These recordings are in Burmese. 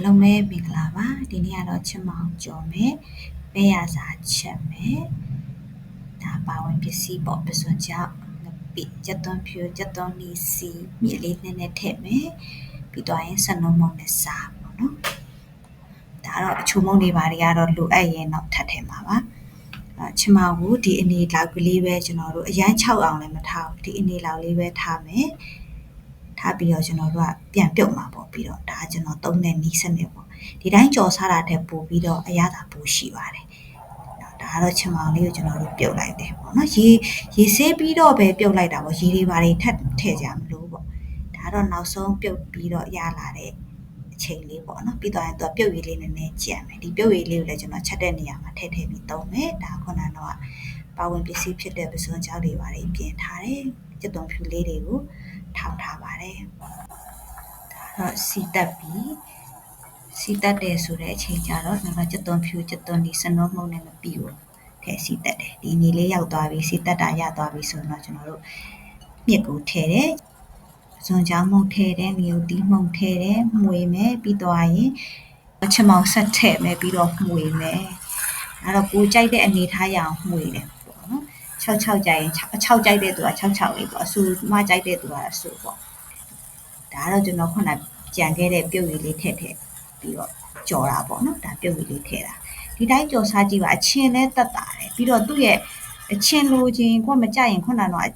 အားလုံးပဲမင်္ဂလာပါဒီနေ့ကတော့ချစ်မောင်ကြော်မယ်ပဲရစာချက်မယ်ဒါပါဝင်ပစ္စည်းပေါ့ပစွန်ကြောင့်ပိချက်သွန်းဖြူချက်သွန်းနီစီမြေလေးနည်းနည်းထည့်မယ်ပြီးတော့ရင်ဆနုံမုံနဲ့စားပေါ့နော်ဒါတော့အချိုမုံတွေပါတွေကတော့လိုအပ်ရင်တော့ထပ်ထည့်မှာပါအချင်မကိုဒီအနေလောက်ကလေးပဲကျွန်တော်တို့အရန်6အောင်လည်းမထားဘူးဒီအနေလောက်လေးပဲထားမယ်ထားပြီးတော့ကျွန်တော်တို့ကပြန်ပြုတ်မှာပေါ့ပြီး တော့ဒါကကျွန်တော်သုံးတဲ့နီးစနစ်ပေါ့ဒီတိုင်းကြော်စားတာတဲ့ပို့ပြီးတော့အရသာပို့ရှိပါတယ်ဒါကတော့ချင်မောင်လေးကိုကျွန်တော်တို့ပြုတ်လိုက်တယ်ပေါ့နော်ရေရေဆေးပြီးတော့ပဲပြုတ်လိုက်တာပေါ့ရေတွေပါတွေထပ်ထည့်ကြမလို့ပေါ့ဒါကတော့နောက်ဆုံးပြုတ်ပြီးတော့ရလာတဲ့အချိန်လေးပေါ့နော်ပြီးတော့ရင်သူကပြုတ်ရည်လေးနည်းနည်းကြံမယ်ဒီပြုတ်ရည်လေးကိုလည်းကျွန်တော်ချက်တဲ့နေရာမှာထည့်ထည့်ပြီးသုံးမယ်ဒါခုနကတော့ပါဝင်ပစ္စည်းဖြစ်တဲ့ပစွန်ကြောက်တွေပါတွေပြင်ထားတယ်ကျက်သွန်ဖြူလေးတွေကိုထောင်ထားပါတယ်ဒါ တော့စီတက်ပြီးစီတက်တယ်ဆိုတဲ့အချိန်ကျတော့ကျွန်တော်ကျက်သွန်ဖြူကျက်သွန်ဒီစနောမှုန့်နဲ့မပြီးဘူးထဲစီတက်တယ်ဒီနေလေးရောက်သွားပြီစီတက်တာရသွားပြီဆိုတော့ကျွန်တော်တို့မြစ်ကိုထည့်တယ်ဇွန်ချောင်းမှုန့်ထည့်တယ်မြေတီးမှုန့်ထည့်တယ်မှွေမယ်ပြီးတော့ရင်ချမောင်ဆက်ထည့်မယ်ပြီးတော့မှွေမယ်အဲ့တော့ကိုကြိုက်တဲ့အနေထားရအောင်မှွေတယ်ပေါ့နော်66ကြိုက်ရင်6ကြိုက်တဲ့သူက66လေးပေါ့အဆူမကြိုက်တဲ့သူကအဆူပေါ့ ဒါကတော့ကျွန်တော်ခုနကြံခဲ့တဲ့ပြုတ်ရည်လေးထည့်ထည့်ပြီးတော့ကြော်တာပေါ့နော်ဒါပြုတ်ရည်လေးထည့်တာဒီတိုင်းကြော်စားကြည့်ပါအချင်းလဲတက်တာတယ်ပြီးတော့သူ့ရဲ့အချင်းလိုချင်းကိုမကြရင်ခုနကတော့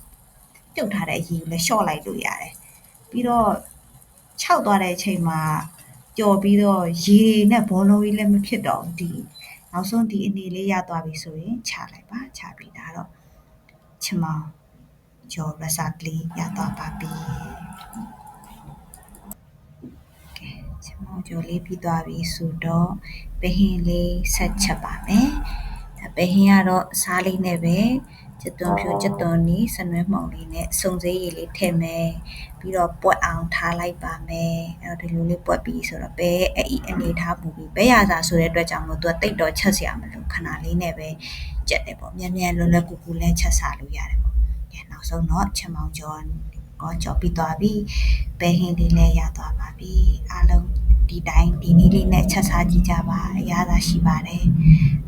ပြုတ်ထားတဲ့အရည်ကိုလည်းရှော့လိုက်လို့ရတယ်ပြီးတော့ခြောက်သွားတဲ့အချိန်မှာကြော်ပြီးတော့ရေနဲ့ဘောလုံးကြီးလည်းမဖြစ်တော့ဒီနောက်ဆုံးဒီအနေလေးရသွားပြီဆိုရင်ခြာလိုက်ပါခြာပြီးဒါတော့ချမောင်ကြော်ရစကလေးရသွားပါပြီကဲချမောင် ကြော်လေးပြီးသွားပြီဆိုတော့ပဟင်းလေးဆက်ချက်ပါမယ်ဒါပဟင်းကတော့စားလေးနဲ့ပဲကျက်သွန်ဖြူကျက်သွန်နီစနွဲမှုန်လေးနဲ့စုံစည်းရည်လေးထည့်မယ်ပြီးတော့ပွက်အောင်ထားလိုက်ပါမယ်အဲ့တော့ဒီလိုလေးပွက်ပြီးဆိုတော့ဘဲအဲ့ဤအနေထားပူပြီးဘဲရစာဆိုတဲ့အတွက်ကြောင့်မို့သူကတိတ်တော့ချက်စရာမလိုခဏလေးနဲ့ပဲကြက်တယ်ပေါ့မြန်မြန်လွယ်လွယ်ကူကူလဲချက်စားလို့ရတယ်ပေါ့ကဲနောက်ဆုံးတော့ချက်မောင်ကျော်ကောကြော်ပြီးသွားပြီဘဲဟင်းလေးလည်းရသွားပါပြီအားလုံး ဒီတိုင်းဒီနည်းလေးနဲ့ချက်စားကြည့်ကြပါအရသာရှိပါတယ်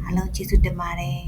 အားလုံးကျေးဇူးတင်ပါတယ်